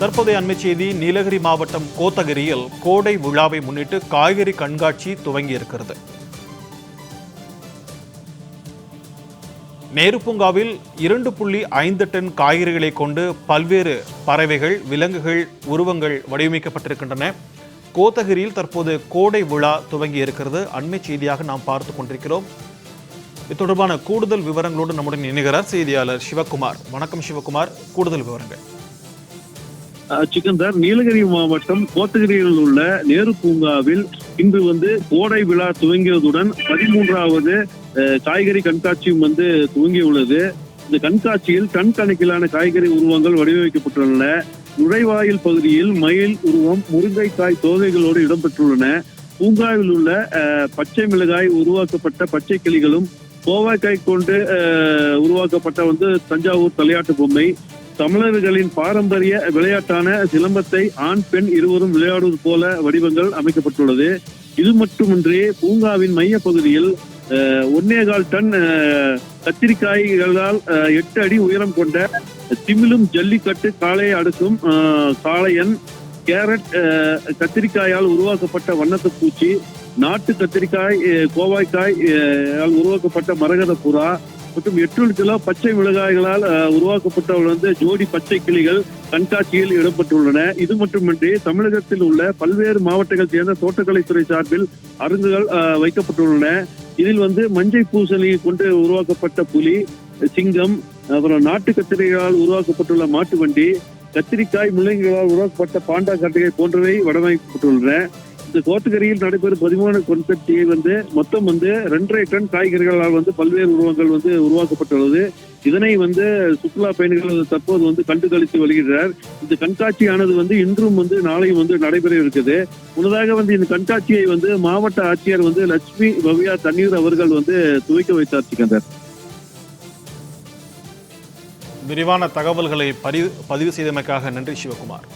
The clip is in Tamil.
தற்போதைய அண்மை செய்தி நீலகிரி மாவட்டம் கோத்தகிரியில் கோடை விழாவை முன்னிட்டு காய்கறி கண்காட்சி துவங்கி இருக்கிறது நேரு பூங்காவில் இரண்டு புள்ளி ஐந்து டன் காய்கறிகளை கொண்டு பல்வேறு பறவைகள் விலங்குகள் உருவங்கள் வடிவமைக்கப்பட்டிருக்கின்றன. கோத்தகிரியில் தற்போது கோடை விழா துவங்கி இருக்கிறது அண்மை செய்தியாக நாம் பார்த்து கொண்டிருக்கிறோம். இது தொடர்பான கூடுதல் விவரங்களோடு நம்முடன் இணைகிறார் செய்தியாளர் சிவகுமார். வணக்கம் சிவகுமார். கூடுதல் விவரங்கள். சிக்கந்தர் நீலகிரி மாவட்டம் கோத்தகிரியில் உள்ள நேரு பூங்காவில் இன்று வந்து கோடை விழா துவங்கியதுடன் பதிமூன்றாவது காய்கறி கண்காட்சியும் வந்து துவங்கியுள்ளது. இந்த கண்காட்சியில் டன் கணக்கிலான காய்கறி உருவங்கள் வடிவமைக்கப்பட்டுள்ளன. நுழைவாயில் பகுதியில் மயில் உருவம் முருங்கைக்காய் தோகைகளோடு இடம்பெற்றுள்ளன. பூங்காவில் உள்ள பச்சை மிளகாய் உருவாக்கப்பட்ட பச்சை கிளிகளும் கோவாய்க்காய் கொண்டு உருவாக்கப்பட்ட வந்து தஞ்சாவூர் தலையாட்டு பொம்மை தமிழர்களின் பாரம்பரிய விளையாட்டான சிலம்பத்தை ஆண் பெண் இருவரும் விளையாடுவது போல வடிவங்கள் அமைக்கப்பட்டுள்ளது. இது மட்டுமின்றி பூங்காவின் மைய பகுதியில் ஒன்னேகால் டன் கத்திரிக்காய்களால் எட்டு அடி உயரம் கொண்ட திமிலும் ஜல்லிக்கட்டு காளையை அடுக்கும் காளையன் கேரட் கத்திரிக்காயால் உருவாக்கப்பட்ட வண்ணத்து பூச்சி நாட்டு கத்திரிக்காய் கோவாய்க்காய் உருவாக்கப்பட்ட மரகத புறா மற்றும் எட்டு கிலோ பச்சை மிளகாய்களால் அஹ், உருவாக்கப்பட்ட வந்து ஜோடி பச்சை கிளிகள் கண்காட்சியில் இடம்பெற்றுள்ளன. இது மட்டுமின்றி தமிழகத்தில் உள்ள பல்வேறு மாவட்டங்கள் சேர்ந்த தோட்டக்கலைத்துறை சார்பில் அரங்குகள் அஹ், வைக்கப்பட்டுள்ளன. இதில் வந்து மஞ்சை பூசணி கொண்டு உருவாக்கப்பட்ட புலி சிங்கம் அப்புறம் நாட்டு கத்திரிகளால் உருவாக்கப்பட்டுள்ள மாட்டு வண்டி கத்திரிக்காய் முள்ளங்கிகளால் உருவாக்கப்பட்ட பாண்டா கட்டைகள் போன்றவை வடமைக்கப்பட்டுள்ளன இந்த கோத்தகிரியில் நடைபெறும் பதிமூணு கண்காட்சியை வந்து மொத்தம் வந்து ரெண்டரை டன் காய்கறிகளால் வந்து பல்வேறு உருவங்கள் வந்து உருவாக்கப்பட்டுள்ளது. இதனை வந்து சுற்றுலா பயணிகள் தற்போது வந்து கண்டுகளித்து வருகிறார். இந்த கண்காட்சியானது வந்து இன்றும் வந்து நாளையும் வந்து நடைபெற இருக்குது. முன்னதாக வந்து இந்த கண்காட்சியை வந்து மாவட்ட ஆட்சியர் வந்து லட்சுமி பவ்யா தண்ணீர் அவர்கள் வந்து துவக்கி வைத்தார் சிக்கந்தர். விரிவான தகவல்களை பதிவு பதிவு செய்தமைக்காக நன்றி சிவகுமார்.